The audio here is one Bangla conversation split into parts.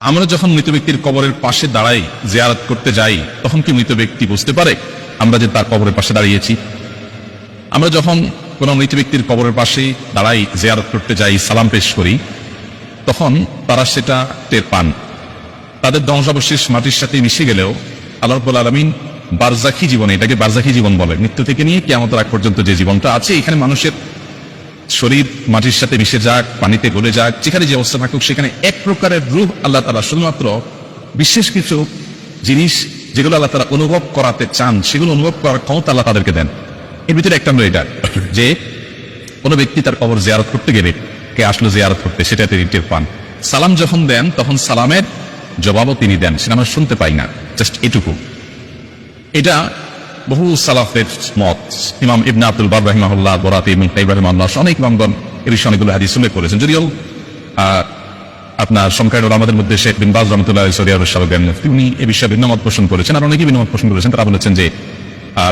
আমরা যখন মৃত ব্যক্তির কবরের পাশে দাঁড়াই, জিয়ারত করতে যাই, তখন কি মৃত ব্যক্তি বুঝতে পারে আমরা যে তার কবরের পাশে দাঁড়িয়েছি? আমরা যখন কোনো মৃত ব্যক্তির কবরের পাশে দাঁড়াই, জিয়ারত করতে যাই, সালাম পেশ করি, তখন তারা সেটা টের পান। তাদের ধ্বংসাবশেষ মাটির সাথে মিশে গেলেও আল্লাহ রব্বুল আলমিন বারজাখি জীবন এটাকে বারজাখি জীবন বলে। মৃত্যু থেকে নিয়ে কেমন আগ পর্যন্ত যে জীবনটা আছে, এখানে মানুষের শরীর মাটির সাথে মিশে যাক, পানিতে গলে যাক, যেখানে যে অবস্থা থাকুক, সেখানে এক প্রকারের রূপ আল্লাহ তালা শুধুমাত্র বিশেষ কিছু জিনিস যেগুলো আল্লাহ তালা অনুভব করাতে চান, সেগুলো অনুভব করার ক্ষমতা আল্লাহ তাদেরকে দেন। এর ভিতরে একটা এটা, যে কোনো ব্যক্তি তার কবর জিয়ারত করতে গেলে, কে আসলো জিয়ারত করতে, সেটা তিনি টের পান। সালাম যখন দেন, তখন সালামের জবাবও তিনি দেন, সেটা আমরা শুনতে পাই না, জাস্ট এটুকু। এটা বহু সালাফের মত। ইমাম ইবনে আব্দুল এবং ইব্রাহিম আল্লাহ অনেক ইমামগণ এ বিষয়ে অনেকগুলো হাদিস উল্লেখ করেছেন। যদিও আপনার আমাদের মধ্যে শেখ বিন বাজ রহমতুল্লাহ তিনি এ বিষয়ে পোষণ করেছেন আর পোষণ করেছেন। তারা বলেছেন যে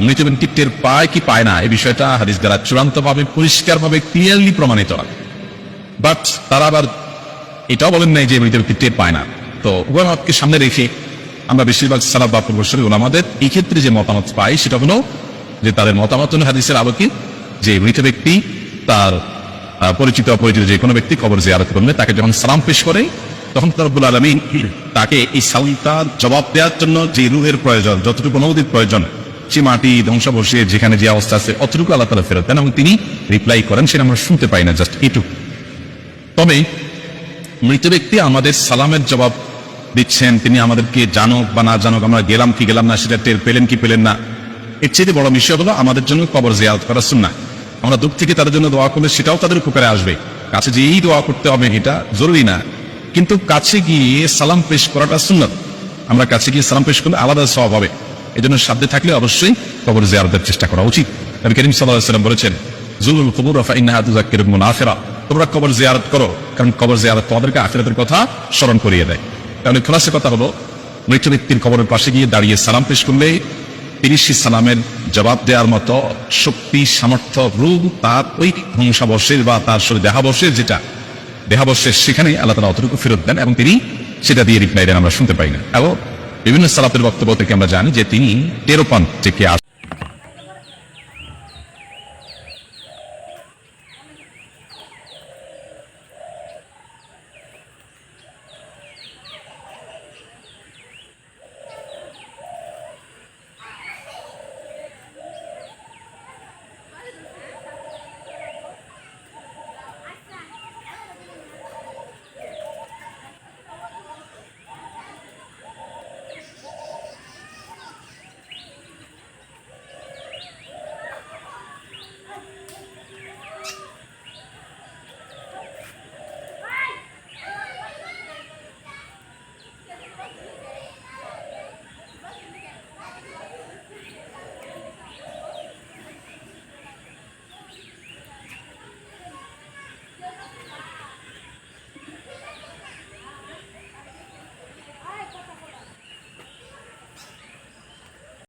মৃত ব্যক্তি টের পায় কি পায় না এই বিষয়টা হাদিস দ্বারা চূড়ান্তভাবে, পরিষ্কারভাবে ক্লিয়ারলি প্রমাণিত। বাট তারা আবার এটাও বলেন নাই যে মৃত ব্যক্তি পায় না। তো উভয় মতকে সামনে রেখে আমরা বেশিরভাগ সালাদ বা পূর্বশরী ওলামাদের এই ক্ষেত্রে যে মতামত পাই, সেটা হলো যে তাদের মতামত হাদিসের আলোকে যে মৃত ব্যক্তি তার পরিচিত অপরিচিত যে কোনো ব্যক্তি কবর জিয়ারত করলে তাকে যখন সালাম পেশ করে, তখন রব্বুল আলমী তাকে এই সালামটার জবাব দেওয়ার জন্য যে রুহের প্রয়োজন, যতটুকু অনুমতির প্রয়োজন, সে মাটি ধ্বংস বসিয়ে যেখানে যে অবস্থা আছে, অতটুকু আল্লাহ তালা ফেরত দেন এবং তিনি রিপ্লাই করেন, সেটা আমরা শুনতে পাই না জাস্ট এটুকু। তবে মৃত ব্যক্তি আমাদের সালামের জবাব দিচ্ছেন, তিনি আমাদেরকে জানুক বা না জানুক, আমরা গেলাম কি গেলাম না, সেটা টের পেলেন কি পেলেন না। এর চেয়ে বড় বিষয় হলো আমাদের জন্য কবর জিয়ারত করা শুননা আমরা দূর থেকে তাদের জন্য দোয়া করলে সেটাও তাদের উপকারে আসবে। কাছে যেই দোয়া করতে হবে, এটা জরুরি না। কিন্তু কাছে গিয়ে সালাম পেশ করাটা সুন্নত আমরা কাছে গিয়ে সালাম পেশ করলে আলাদা স্বভাব হবে। এই জন্য সাধ্যে থাকলে অবশ্যই কবর জিয়ারতের চেষ্টা করা উচিত। নবী করিম সাল্লাম বলেছেন, জুলুল কবুর তোমরা কবর জিয়ারত করো, কারণ কবর জিয়ারত তোমাদেরকে আখিরাতের কথা স্মরণ করিয়ে দেয়। তাহলে খোলাসে কথা হলো, মৃত ব্যক্তির কবরের পাশে গিয়ে দাঁড়িয়ে সালাম পেশ করলে তিরিশি সালামের জবাব দেওয়ার মতো শক্তি, সামর্থ্য, রূপ তার ওই ধ্বংসাবশের বা তার শরীর দেহাবশের যেটা দেহাবশের সেখানে আল্লাহ তালা অতটুকু ফেরত দেন এবং তিনি সেটা দিয়ে রিপ্লাই দেন, আমরা শুনতে পাই না। এবং বিভিন্ন সালাতের বক্তব্য থেকে আমরা জানি যে তিনি টেরোপান থেকে আস